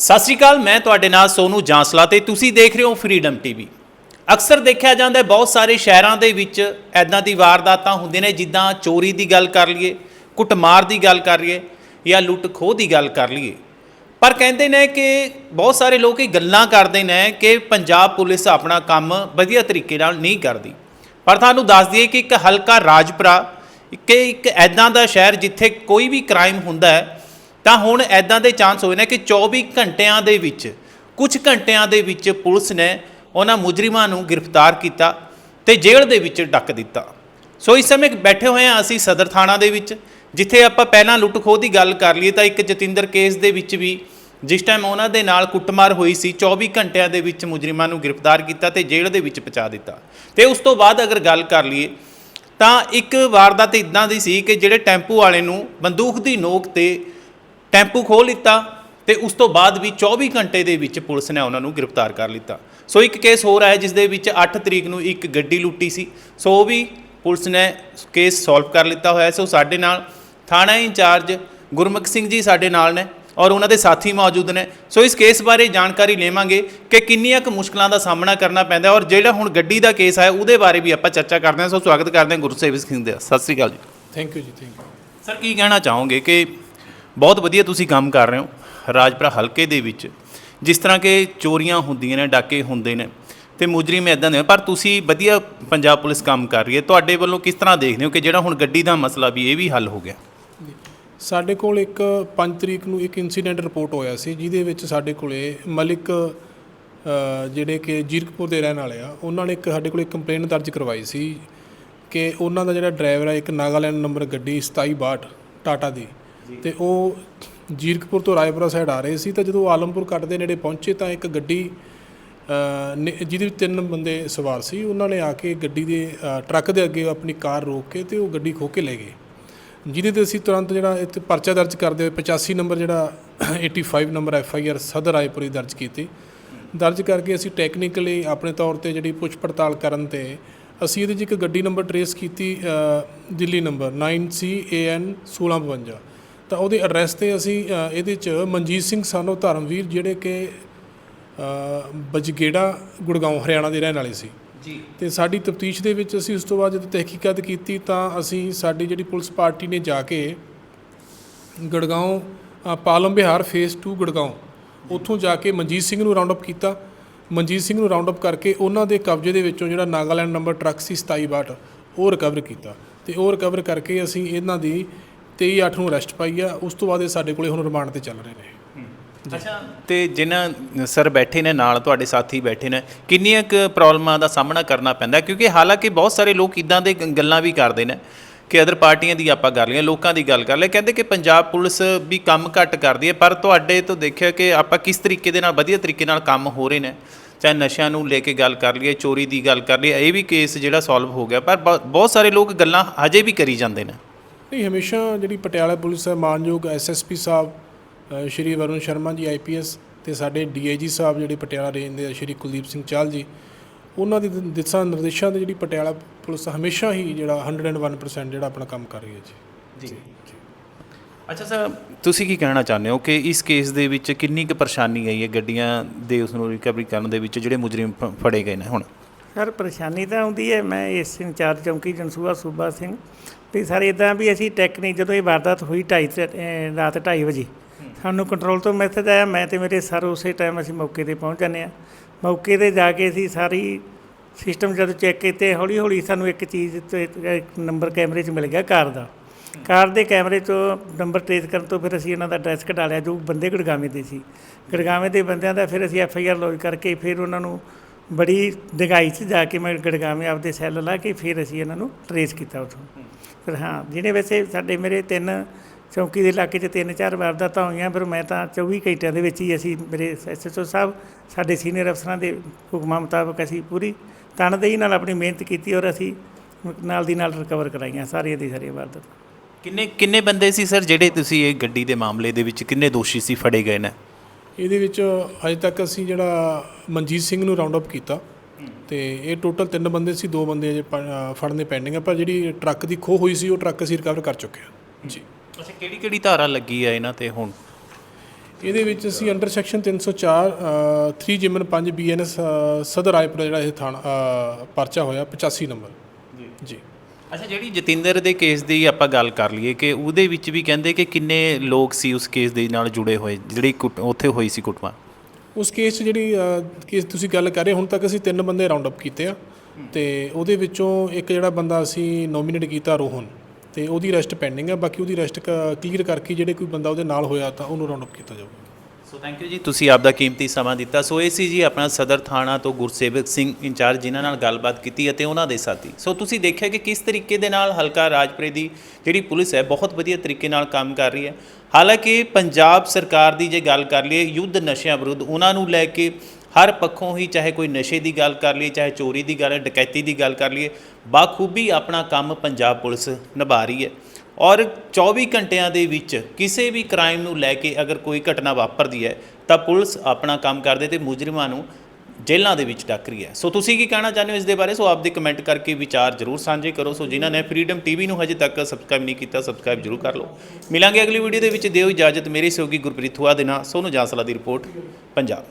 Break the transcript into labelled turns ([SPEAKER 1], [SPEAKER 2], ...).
[SPEAKER 1] ਸਤਿ ਸ਼੍ਰੀ ਅਕਾਲ, ਮੈਂ ਤੁਹਾਡੇ ਨਾਲ ਸੋਨੂ ਜਾਂਸਲਾ ਤੇ ਤੁਸੀਂ ਦੇਖ ਰਹੇ ਹੋ ਫਰੀडम ਟੀਵੀ ਅਕਸਰ ਦੇਖਿਆ ਜਾਂਦਾ ਹੈ, ਬਹੁਤ ਸਾਰੇ ਸ਼ਹਿਰਾਂ ਦੇ ਵਿੱਚ ਐਦਾਂ ਦੀ ਵਾਰਦਾਤਾਂ ਹੁੰਦੀਆਂ ਨੇ, ਜਿੱਦਾਂ ਚੋਰੀ ਦੀ ਗੱਲ ਕਰ ਲਈਏ, ਕੁੱਟਮਾਰ ਦੀ ਗੱਲ ਕਰ ਲਈਏ ਜਾਂ ਲੁੱਟ ਖੋਹ ਦੀ ਗੱਲ ਕਰ ਲਈਏ। ਪਰ ਕਹਿੰਦੇ ਨੇ ਕਿ ਬਹੁਤ ਸਾਰੇ ਲੋਕ ਇਹ ਗੱਲਾਂ ਕਰਦੇ ਨੇ ਕਿ ਪੰਜਾਬ ਪੁਲਿਸ ਆਪਣਾ ਕੰਮ ਵਧੀਆ ਤਰੀਕੇ ਨਾਲ ਨਹੀਂ ਕਰਦੀ। ਪਰ ਤੁਹਾਨੂੰ ਦੱਸ ਦਈਏ ਕਿ ਇੱਕ ਹਲਕਾ ਰਾਜਪੁਰਾ, ਕਿ ਇੱਕ ਐਦਾਂ ਦਾ ਸ਼ਹਿਰ ਜਿੱਥੇ ਕੋਈ ਵੀ ਕ੍ਰਾਈਮ ਹੁੰਦਾ ਹੈ ਤਾਂ ਹੁਣ ਐਦਾਂ ਦੇ ਚਾਂਸ ਹੋਏ ਨੇ ਕਿ 24 ਘੰਟਿਆਂ ਦੇ ਵਿੱਚ ਕੁਝ ਘੰਟਿਆਂ ਦੇ ਵਿੱਚ ਪੁਲਿਸ ਨੇ ਉਹਨਾਂ ਮੁਜਰਿਮਾਂ ਨੂੰ ਗ੍ਰਿਫਤਾਰ ਕੀਤਾ ਤੇ ਜੇਲ੍ਹ ਦੇ ਵਿੱਚ ਡੱਕ ਦਿੱਤਾ। ਸੋ ਇਸ ਸਮੇਂ ਬੈਠੇ ਹੋਏ ਹਾਂ ਅਸੀਂ ਸਦਰ ਥਾਣਾ ਦੇ ਵਿੱਚ, ਜਿੱਥੇ ਆਪਾਂ ਪਹਿਲਾਂ ਲੁੱਟ ਖੋਹ ਦੀ ਗੱਲ ਕਰ ਲਈਏ ਤਾਂ ਇੱਕ ਜਤਿੰਦਰ ਕੇਸ ਦੇ ਵਿੱਚ ਵੀ ਜਿਸ ਟਾਈਮ ਉਹਨਾਂ ਦੇ ਨਾਲ ਕੁੱਟਮਾਰ ਹੋਈ ਸੀ 24 ਘੰਟਿਆਂ ਦੇ ਵਿੱਚ ਮੁਜਰਿਮਾਂ ਨੂੰ ਗ੍ਰਿਫਤਾਰ ਕੀਤਾ ਤੇ ਜੇਲ੍ਹ ਦੇ ਵਿੱਚ ਪਹੁੰਚਾ ਦਿੱਤਾ। ਤੇ ਉਸ ਤੋਂ ਬਾਅਦ ਅਗਰ ਗੱਲ ਕਰ ਲਈਏ, ਤਾਂ ਇੱਕ ਵਾਰਦਾਤ ਇਦਾਂ ਦੀ ਸੀ ਕਿ ਜਿਹੜੇ ਟੈਂਪੂ ਵਾਲੇ ਨੂੰ ਬੰਦੂਕ ਦੀ ਨੋਕ ਤੇ ਟੈਂਪੂ ਖੋਹ ਲਿੱਤਾ ਤੇ ਉਸ ਤੋਂ ਬਾਅਦ ਵੀ 24 ਘੰਟੇ ਦੇ ਵਿੱਚ ਪੁਲਿਸ ਨੇ ਉਹਨਾਂ ਨੂੰ ਗ੍ਰਿਫਤਾਰ ਕਰ ਲਿੱਤਾ। ਸੋ ਇੱਕ ਕੇਸ ਹੋਰ ਹੈ ਜਿਸ ਦੇ ਵਿੱਚ 8 ਤਰੀਕ ਨੂੰ ਇੱਕ ਗੱਡੀ ਲੁੱਟੀ ਸੀ। ਸੋ ਉਹ ਵੀ ਪੁਲਿਸ ਨੇ ਕੇਸ ਸੋਲਵ ਕਰ ਲਿੱਤਾ ਹੋਇਆ। ਸੋ ਸਾਡੇ ਨਾਲ ਥਾਣਾ ਇੰਚਾਰਜ ਗੁਰਮੁਖ ਸਿੰਘ ਜੀ ਸਾਡੇ ਨਾਲ ਨੇ ਔਰ ਉਹਨਾਂ ਦੇ ਸਾਥੀ ਮੌਜੂਦ ਨੇ। ਸੋ ਇਸ ਕੇਸ ਬਾਰੇ ਜਾਣਕਾਰੀ ਲੇਵਾਂਗੇ ਕਿ ਕਿੰਨੀਆਂ ਕੁ ਮੁਸ਼ਕਲਾਂ ਦਾ ਸਾਹਮਣਾ ਕਰਨਾ ਪੈਂਦਾ ਔਰ ਜਿਹੜਾ ਹੁਣ ਗੱਡੀ ਦਾ ਕੇਸ ਹੈ ਉਹਦੇ ਬਾਰੇ ਵੀ ਆਪਾਂ ਚਰਚਾ ਕਰਦੇ ਹਾਂ। ਸੋ ਸਵਾਗਤ ਕਰਦੇ ਹਾਂ ਗੁਰਸੇਵਕ ਸਿੰਘ ਦਾ ਸਤਿ ਸ੍ਰੀ ਅਕਾਲ ਜੀ।
[SPEAKER 2] ਥੈਂਕ ਯੂ ਜੀ ਥੈਂਕ ਯੂ
[SPEAKER 1] ਸਰ ਕੀ ਕਹਿਣਾ ਚਾਹੋਗੇ ਕਿ ਬਹੁਤ ਵਧੀਆ ਤੁਸੀਂ ਕੰਮ ਕਰ ਰਹੇ ਹੋ, ਰਾਜਪੁਰਾ ਹਲਕੇ ਦੇ ਵਿੱਚ। ਜਿਸ ਤਰ੍ਹਾਂ ਕਿ ਚੋਰੀਆਂ ਹੁੰਦੀਆਂ ਨੇ, ਡਾਕੇ ਹੁੰਦੇ ਨੇ, ਤੇ ਮੈਂ ਇਦਾਂ ਦੇ ਪਰ ਤੁਸੀਂ ਵਧੀਆ ਪੰਜਾਬ ਪੁਲਿਸ ਕੰਮ ਕਰ ਰਹੀ ਹੈ। ਤੁਹਾਡੇ ਵੱਲੋਂ ਕਿਸ ਤਰ੍ਹਾਂ ਦੇਖਦੇ ਹੋ ਕਿ ਜਿਹੜਾ ਹੁਣ ਗੱਡੀ ਦਾ ਮਸਲਾ ਵੀ ਇਹ ਵੀ ਹੱਲ ਹੋ ਗਿਆ?
[SPEAKER 2] ਸਾਡੇ ਕੋਲ ਇੱਕ 5 ਤਰੀਕ ਨੂੰ ਇੱਕ ਇਨਸੀਡੈਂਟ ਰਿਪੋਰਟ ਹੋਇਆ ਸੀ, ਜਿਹਦੇ ਵਿੱਚ ਸਾਡੇ ਕੋਲੇ ਮਲਿਕ ਜਿਹੜੇ ਕਿ ਜੀਰਕਪੁਰ ਦੇ ਰਹਿਣ ਵਾਲੇ ਆ, ਉਹਨਾਂ ਨੇ ਇੱਕ ਸਾਡੇ ਕੋਲੇ ਕੰਪਲੇਂਟ ਦਰਜ ਕਰਵਾਈ ਸੀ ਕਿ ਉਹਨਾਂ ਦਾ ਜਿਹੜਾ ਡਰਾਈਵਰ ਆ, ਇੱਕ ਨਾਗਾਲੈਂਡ ਨੰਬਰ ਗੱਡੀ 2762 ਟਾਟਾ ਦੀ। ਤੇ ਉਹ ਜੀਰਕਪੁਰ ਤੋਂ ਰਾਏਪੁਰਾ ਸਾਈਡ ਆ ਰਹੇ ਸੀ, ਤਾਂ ਜਦੋਂ ਆਲਮਪੁਰ ਕੱਟ ਦੇ ਨੇੜੇ ਪਹੁੰਚੇ ਤਾਂ ਇੱਕ ਗੱਡੀ ਨੇ- ਜਿਹਦੇ ਵਿੱਚ ਤਿੰਨ ਬੰਦੇ ਸਵਾਰ ਸੀ, ਉਹਨਾਂ ਨੇ ਆ ਕੇ ਗੱਡੀ ਦੇ ਟਰੱਕ ਦੇ ਅੱਗੇ ਆਪਣੀ ਕਾਰ ਰੋਕ ਕੇ ਤੇ ਉਹ ਗੱਡੀ ਖੋਹ ਕੇ ਲੈ ਗਏ। ਜਿਹਦੇ ਤੇ ਅਸੀਂ ਤੁਰੰਤ ਜਿਹੜਾ ਇੱਥੇ ਪਰਚਾ ਦਰਜ ਕਰਦੇ ਹੋਏ 85 ਨੰਬਰ ਜਿਹੜਾ 85 ਨੰਬਰ ਐਫ ਆਈ ਆਰ ਸਦਰ ਰਾਏਪੁਰੀ ਦਰਜ ਕੀਤੀ। ਦਰਜ ਕਰਕੇ ਅਸੀਂ ਟੈਕਨੀਕਲੀ ਆਪਣੇ ਤੌਰ ਤੇ ਜਿਹੜੀ ਪੁੱਛ ਪੜਤਾਲ ਕਰਨ ਤੇ ਅਸੀਂ ਇਹਦੇ 'ਚ ਇੱਕ ਗੱਡੀ ਨੰਬਰ ਟਰੇਸ ਕੀਤੀ ਦਿੱਲੀ ਨੰਬਰ 9CAN 1652 ਤਾਂ ਉਹਦੇ ਐਡਰੈਸ ਤੇ ਅਸੀਂ ਇਹਦੇ 'ਚ ਮਨਜੀਤ ਸਿੰਘ ਸਾਨੋ ਧਰਮਵੀਰ ਜਿਹੜੇ ਕਿ ਬਜਗੇੜਾ ਗੁੜਗਾਉਂ ਹਰਿਆਣਾ ਦੇ ਰਹਿਣ ਵਾਲੇ ਸੀ।
[SPEAKER 1] ਜੀ।
[SPEAKER 2] ਤੇ ਸਾਡੀ ਤਫਤੀਸ਼ ਦੇ ਵਿੱਚ ਅਸੀਂ ਉਸ ਤੋਂ ਬਾਅਦ ਜਦੋਂ ਤਹਿਕੀਕਾਤ ਕੀਤੀ ਤਾਂ ਅਸੀਂ ਸਾਡੀ ਜਿਹੜੀ ਪੁਲਿਸ ਪਾਰਟੀ ਨੇ ਜਾ ਕੇ ਗੜਗਾਉਂ ਪਾਲਮ ਬਿਹਾਰ ਫੇਸ 2 ਗੜਗਾਉਂ ਉੱਥੋਂ ਜਾ ਕੇ ਮਨਜੀਤ ਸਿੰਘ ਨੂੰ ਰਾਉਂਡ ਅਪ ਕੀਤਾ। ਮਨਜੀਤ ਸਿੰਘ ਨੂੰ ਰਾਉਂਡ ਅਪ ਕਰਕੇ ਉਹਨਾਂ ਦੇ ਕਬਜ਼ੇ ਦੇ ਵਿੱਚੋਂ ਜਿਹੜਾ ਨਾਗਾਲੈਂਡ ਨੰਬਰ ਟਰੱਕ ਸੀ 2762 ਉਹ ਰਿਕਵਰ ਕੀਤਾ। ਤੇ ਉਹ ਰਿਕਵਰ ਕਰਕੇ ਅਸੀਂ ਇਹਨਾਂ ਦੀ 23 8 ਨੂੰ ਅਰੈਸਟ ਪਾਈ ਆ ਉਸ ਤੋਂ ਬਾਅਦ ਇਹ ਸਾਡੇ ਕੋਲੇ ਹੁਣ ਰਿਮਾਂਡ ਤੇ ਚੱਲ ਰਹੇ ਨੇ।
[SPEAKER 1] ਅੱਛਾ ਤੇ ਜਿਨ੍ਹਾਂ ਸਰ ਬੈਠੇ ਨੇ ਨਾਲ ਤੁਹਾਡੇ ਸਾਥੀ ਬੈਠੇ ਨੇ ਕਿੰਨੀਆਂ ਕੁ ਪ੍ਰੋਬਲਮਾਂ ਦਾ ਸਾਹਮਣਾ ਕਰਨਾ ਪੈਂਦਾ? ਕਿਉਂਕਿ ਹਾਲਾਂਕਿ ਬਹੁਤ ਸਾਰੇ ਲੋਕ ਇਦਾਂ ਦੇ ਗ- ਗੱਲਾਂ ਵੀ ਕਰਦੇ ਨੇ ਕਿ ਅਦਰ ਪਾਰਟੀਆਂ ਦੀ ਆਪਾਂ ਕਰ ਲਈਏ ਲੋਕਾਂ ਦੀ ਗੱਲ ਕਰ ਲਈਏ। ਕਹਿੰਦੇ ਕਿ ਪੰਜਾਬ ਪੁਲਿਸ ਵੀ ਕੰਮ ਘੱਟ ਕਰਦੀ ਹੈ ਪਰ ਤੁਹਾਡੇ ਤੋਂ ਦੇਖਿਆ ਕਿ ਆਪਾਂ ਕਿਸ ਤਰੀਕੇ ਦੇ ਨਾਲ ਵਧੀਆ ਤਰੀਕੇ ਨਾਲ ਕੰਮ ਹੋ ਰਹੇ ਨੇ? ਚਾਹੇ ਨਸ਼ਿਆਂ ਨੂੰ ਲੈ ਕੇ ਗੱਲ ਕਰ ਲਈਏ ਚੋਰੀ ਦੀ ਗੱਲ ਕਰ ਲਈਏ ਇਹ ਵੀ ਕੇਸ ਜਿਹੜਾ ਸੋਲਵ ਹੋ ਗਿਆ ਪਰ ਬ- ਬਹੁਤ ਸਾਰੇ ਲੋਕ ਗੱਲਾਂ ਹਜੇ ਵੀ ਕਰੀ ਜਾਂਦੇ ਨੇ।
[SPEAKER 2] ਨਹੀਂ ਹਮੇਸ਼ਾ ਜਿਹੜੀ ਪਟਿਆਲਾ ਪੁਲਿਸ ਹੈ ਮਾਨਯੋਗ ਐਸਐਸਪੀ ਸਾਹਿਬ ਸ਼੍ਰੀ ਵਰੁਣ ਸ਼ਰਮਾ ਜੀ ਆਈਪੀਐਸ ਤੇ ਸਾਡੇ ਡੀਆਈਜੀ ਸਾਹਿਬ ਜਿਹੜੇ ਪਟਿਆਲਾ ਰੇਂਜ ਦੇ ਸ਼੍ਰੀ ਕੁਲਦੀਪ ਸਿੰਘ ਚਾਲ ਜੀ ਉਹਨਾਂ ਦੀ ਦ- ਦਿਸ਼ਾ ਨਿਰਦੇਸ਼ਾਂ ਤੇ ਜਿਹੜੀ ਪਟਿਆਲਾ ਪੁਲਿਸ ਹਮੇਸ਼ਾ ਹੀ ਜਿਹੜਾ 101% ਜਿਹੜਾ ਆਪਣਾ ਕੰਮ ਕਰ ਰਹੀ ਹੈ ਜੀ।
[SPEAKER 1] ਜੀ। ਅੱਛਾ ਸਰ ਤੁਸੀਂ ਕੀ ਕਹਿਣਾ ਚਾਹੁੰਦੇ ਹੋ ਕਿ ਇਸ ਕੇਸ ਦੇ ਵਿੱਚ ਕਿੰਨੀ ਕੁ ਪਰੇਸ਼ਾਨੀ ਆਈ ਹੈ ਗੱਡੀਆਂ ਦੇ ਉਸ ਨੂੰ ਰਿਕਵਰੀ ਕਰਨ ਦੇ ਵਿੱਚ ਜਿਹੜੇ ਮੁਜਰਮ ਫੜੇ ਗਏ ਨੇ ਹੁਣ?
[SPEAKER 3] ਸਰ ਪਰੇਸ਼ਾਨੀ ਤਾਂ ਆਉਂਦੀ ਹੈ। ਮੈਂ ਇਸ ਇੰਚਾਰਜ ਚੌਂਕੀ ਜਨਸੂਆ ਸੂਬਾ ਸਿੰਘ ਵੀ ਸਰ ਇਦਾਂ ਵੀ ਅਸੀਂ ਟੈਕਨੀਕ ਜਦੋਂ ਇਹ ਵਾਰਦਾਤ ਹੋਈ 2:30 ਰਾਤ 2:30 ਵਜੇ, ਸਾਨੂੰ ਕੰਟਰੋਲ ਤੋਂ ਮੈਸੇਜ ਆਇਆ, ਮੈਂ ਤੇ ਮੇਰੇ ਸਰ ਉਸੇ ਟਾਈਮ ਅਸੀਂ ਮੌਕੇ ਤੇ ਪਹੁੰਚ ਜਾਂਦੇ ਆ ਮੌਕੇ ਤੇ ਜਾ ਕੇ ਅਸੀਂ ਸਾਰੀ ਸਿਸਟਮ ਜਦੋਂ ਚੈੱਕ ਕੀਤੇ ਹੌਲੀ ਹੌਲੀ ਸਾਨੂੰ ਇੱਕ ਚੀਜ਼ ਤੇ ਨੰਬਰ ਕੈਮਰੇ 'ਚ ਮਿਲ ਗਿਆ ਕਾਰ ਦਾ। ਕਾਰ ਦੇ ਕੈਮਰੇ 'ਚੋਂ ਨੰਬਰ ਟ੍ਰੇਸ ਕਰਨ ਤੋਂ ਫਿਰ ਅਸੀਂ ਇਹਨਾਂ ਦਾ ਐਡਰੈਸ ਕਢਾ ਲਿਆ, ਜੋ ਬੰਦੇ ਗੜਗਾਵੇਂ ਦੇ ਸੀ। ਗੜਗਾਵੇਂ ਦੇ ਬੰਦਿਆਂ ਦਾ ਫਿਰ ਅਸੀਂ ਐਫ ਆਈ ਆਰ ਲੌਜ ਕਰਕੇ ਫਿਰ ਉਹਨਾਂ ਨੂੰ ਬੜੀ ਡਗਾਈ 'ਚ ਜਾ ਕੇ ਮੈਂ ਗੜਗਾਵੇਂ ਆਪਦੇ ਸੈੱਲ ਲਾ ਕੇ ਫਿਰ ਅਸੀਂ ਇਹਨਾਂ ਨੂੰ ਟਰੇਸ ਕੀਤਾ ਉੱਥੋਂ। ਫਿਰ ਹਾਂ ਜਿਹਨੇ ਵੈਸੇ ਸਾਡੇ ਮੇਰੇ ਤਿੰਨ ਚੌਂਕੀ ਦੇ ਇਲਾਕੇ 'ਚ ਤਿੰਨ ਚਾਰ ਵਾਰਦਾਤਾਂ ਹੋਈਆਂ ਪਰ ਮੈਂ ਤਾਂ 24 ਘੰਟਿਆਂ ਦੇ ਵਿੱਚ ਹੀ ਅਸੀਂ ਮੇਰੇ ਐਸਐਚਓ ਸਾਹਿਬ ਸਾਡੇ ਸੀਨੀਅਰ ਅਫਸਰਾਂ ਦੇ ਹੁਕਮਾਂ ਮੁਤਾਬਕ ਅਸੀਂ ਪੂਰੀ ਤਨਦੇਹੀ ਨਾਲ ਆਪਣੀ ਮਿਹਨਤ ਕੀਤੀ ਔਰ ਅਸੀਂ ਨਾਲ ਦੀ ਨਾਲ ਰਿਕਵਰ ਕਰਾਈਆਂ ਸਾਰੀਆਂ ਦੀ ਸਾਰੀਆਂ ਵਾਰਦਾਤਾਂ।
[SPEAKER 1] ਕਿੰਨੇ ਕਿੰਨੇ ਬੰਦੇ ਸੀ ਸਰ ਜਿਹੜੇ ਤੁਸੀਂ ਇਹ ਗੱਡੀ ਦੇ ਮਾਮਲੇ ਦੇ ਵਿੱਚ ਕਿੰਨੇ ਦੋਸ਼ੀ ਸੀ ਫੜੇ ਗਏ ਨੇ?
[SPEAKER 2] ਇਹਦੇ ਵਿੱਚ ਅਜੇ ਤੱਕ ਅਸੀਂ ਜਿਹੜਾ ਮਨਜੀਤ ਸਿੰਘ ਨੂੰ ਰਾਉਂਡ ਅਪ ਕੀਤਾ। ਤੇ ਇਹ ਟੋਟਲ ਤਿੰਨ ਬੰਦੇ ਸੀ ਦੋ ਬੰਦੇ ਅਜੇ ਫੜਨੇ ਪੈਂਡਿੰਗ ਆ ਪਰ ਜਿਹੜੀ ਟਰੱਕ ਦੀ ਖੋਹ ਹੋਈ ਸੀ ਉਹ ਟਰੱਕ ਅਸੀਂ ਰਿਕਵਰ ਕਰ ਚੁੱਕੇ ਹਾਂ। ਜੀ।
[SPEAKER 1] ਅੱਛਾ ਕਿਹੜੀ ਕਿਹੜੀ ਧਾਰਾ ਲੱਗੀ ਆ ਇਹਨਾਂ ਤੇ ਹੁਣ?
[SPEAKER 2] ਇਹਦੇ ਵਿੱਚ ਅਸੀਂ ਅੰਡਰ ਸੈਕਸ਼ਨ 304 3 ਜਿਮਨ 5 ਬੀਐਨਐਸ ਸਦਰ ਰਾਏਪੁਰ ਜਿਹੜਾ ਇਹ ਥਾਣਾ ਪਰਚਾ ਹੋਇਆ 85 ਨੰਬਰ। ਜੀ। ਜੀ।
[SPEAKER 1] ਅੱਛਾ ਜਿਹੜੀ ਜਤਿੰਦਰ ਦੇ ਕੇਸ ਦੀ ਆਪਾਂ ਗੱਲ ਕਰ ਲਈਏ ਕਿ ਉਹਦੇ ਵਿੱਚ ਵੀ ਕਹਿੰਦੇ ਕਿ ਕਿੰਨੇ ਲੋਕ ਸੀ ਉਸ ਕੇਸ ਦੇ ਨਾਲ ਜੁੜੇ ਹੋਏ ਜਿਹੜੀ ਉੱਥੇ ਹੋਈ ਸੀ ਕੁੱਟਮਾਰ?
[SPEAKER 2] ਉਸ ਕੇਸ 'ਚ ਜਿਹੜੀ ਕੇਸ ਤੁਸੀਂ ਗੱਲ ਕਰ ਰਹੇ ਹੁਣ ਤੱਕ ਅਸੀਂ ਤਿੰਨ ਬੰਦੇ ਰਾਉਂਡ ਅਪ ਕੀਤੇ ਆ ਤੇ ਉਹਦੇ ਵਿੱਚੋਂ ਇੱਕ ਜਿਹੜਾ ਬੰਦਾ ਅਸੀਂ ਨੋਮੀਨੇਟ ਕੀਤਾ ਰੋਹਨ ਤੇ ਉਹਦੀ ਰੈਸਟ ਪੈਂਡਿੰਗ ਆ, ਬਾਕੀ ਉਹਦੀ ਅਰੈਸਟ ਕਲੀਅਰ ਕਰਕੇ ਜਿਹੜੇ ਕੋਈ ਬੰਦਾ ਉਹਦੇ ਨਾਲ ਹੋਇਆ ਤਾਂ ਉਹਨੂੰ ਰਾਉਂਡ ਅਪ ਕੀਤਾ ਜਾਊਗਾ।
[SPEAKER 1] ਸੋ ਥੈਂਕ ਯੂ ਜੀ। ਤੁਸੀਂ ਆਪ ਦਾ ਕੀਮਤੀ ਸਮਾਂ ਦਿੱਤਾ। ਸੋ ਇਹ ਸੀ ਜੀ ਆਪਣਾ ਸਦਰ ਥਾਣਾ ਤੋਂ ਗੁਰਸੇਵਕ ਸਿੰਘ ਇੰਚਾਰਜ, ਜਿਨ੍ਹਾਂ ਨਾਲ ਗੱਲਬਾਤ ਕੀਤੀ ਅਤੇ ਉਹਨਾਂ ਦੇ ਸਾਥੀ। ਸੋ ਤੁਸੀਂ ਦੇਖਿਆ ਕਿ ਕਿਸ ਤਰੀਕੇ ਦੇ ਨਾਲ ਹਲਕਾ ਰਾਜਪੁਰੇ ਦੀ ਜਿਹੜੀ ਪੁਲਿਸ ਹੈ, ਬਹੁਤ ਵਧੀਆ ਤਰੀਕੇ ਨਾਲ ਕੰਮ ਕਰ ਰਹੀ ਹੈ। ਹਾਲਾਂਕਿ ਪੰਜਾਬ ਸਰਕਾਰ ਦੀ ਜੇ ਗੱਲ ਕਰ ਲਈਏ, ਯੁੱਧ ਨਸ਼ਿਆਂ ਵਿਰੁੱਧ, ਉਹਨਾਂ ਨੂੰ ਲੈ ਕੇ ਹਰ ਪੱਖੋਂ ਹੀ ਚਾਹੇ ਕੋਈ ਨਸ਼ੇ ਦੀ ਗੱਲ ਕਰ ਲਈਏ, ਚਾਹੇ ਚੋਰੀ ਦੀ ਗੱਲ ਡਕੈਤੀ ਦੀ ਗੱਲ ਕਰ ਲਈਏ, ਬਾਖੂਬੀ ਆਪਣਾ ਕੰਮ ਪੰਜਾਬ ਪੁਲਿਸ ਨਿਭਾ ਰਹੀ ਹੈ। ਔਰ 24 ਘੰਟਿਆਂ ਦੇ ਵਿੱਚ ਕਿਸੇ ਵੀ ਕ੍ਰਾਈਮ ਨੂੰ ਲੈ ਕੇ ਅਗਰ ਕੋਈ ਘਟਨਾ ਵਾਪਰਦੀ ਹੈ, ਤਾਂ ਪੁਲਿਸ ਆਪਣਾ ਕੰਮ ਕਰਦੇ ਤੇ ਮੁਜਰਮਾਂ ਨੂੰ ਜੇਲ੍ਹਾਂ ਦੇ ਵਿੱਚ ਡੱਕ ਰਹੀ ਹੈ। ਸੋ ਤੁਸੀਂ ਕੀ ਕਹਿਣਾ ਚਾਹੁੰਦੇ ਹੋ ਇਸ ਦੇ ਬਾਰੇ? ਸੋ ਆਪਦੇ ਕਮੈਂਟ ਕਰਕੇ ਵਿਚਾਰ ਜ਼ਰੂਰ ਸਾਂਝੇ ਕਰੋ। ਸੋ ਜਿਨ੍ਹਾਂ ਨੇ ਫਰੀडम ਟੀਵੀ ਨੂੰ ਹਜੇ ਤੱਕ ਸਬਸਕ੍ਰਾਈਬ ਨਹੀਂ ਕੀਤਾ ਸਬਸਕ੍ਰਾਈਬ ਜ਼ਰੂਰ ਕਰ ਲਓ। ਮਿਲਾਂਗੇ ਅਗਲੀ ਵੀਡੀਓ ਦੇ ਵਿੱਚ। ਦਿਓ ਇਜਾਜ਼ਤ। ਮੇਰੇ ਸਹਿਯੋਗੀ ਗੁਰਪ੍ਰੀਤ ਥੁਆ ਦੇ ਨਾਲ ਸੋਨੂੰ ਜਾਂਸਲਾ ਦੀ ਰਿਪੋਰਟ ਪੰਜਾਬ।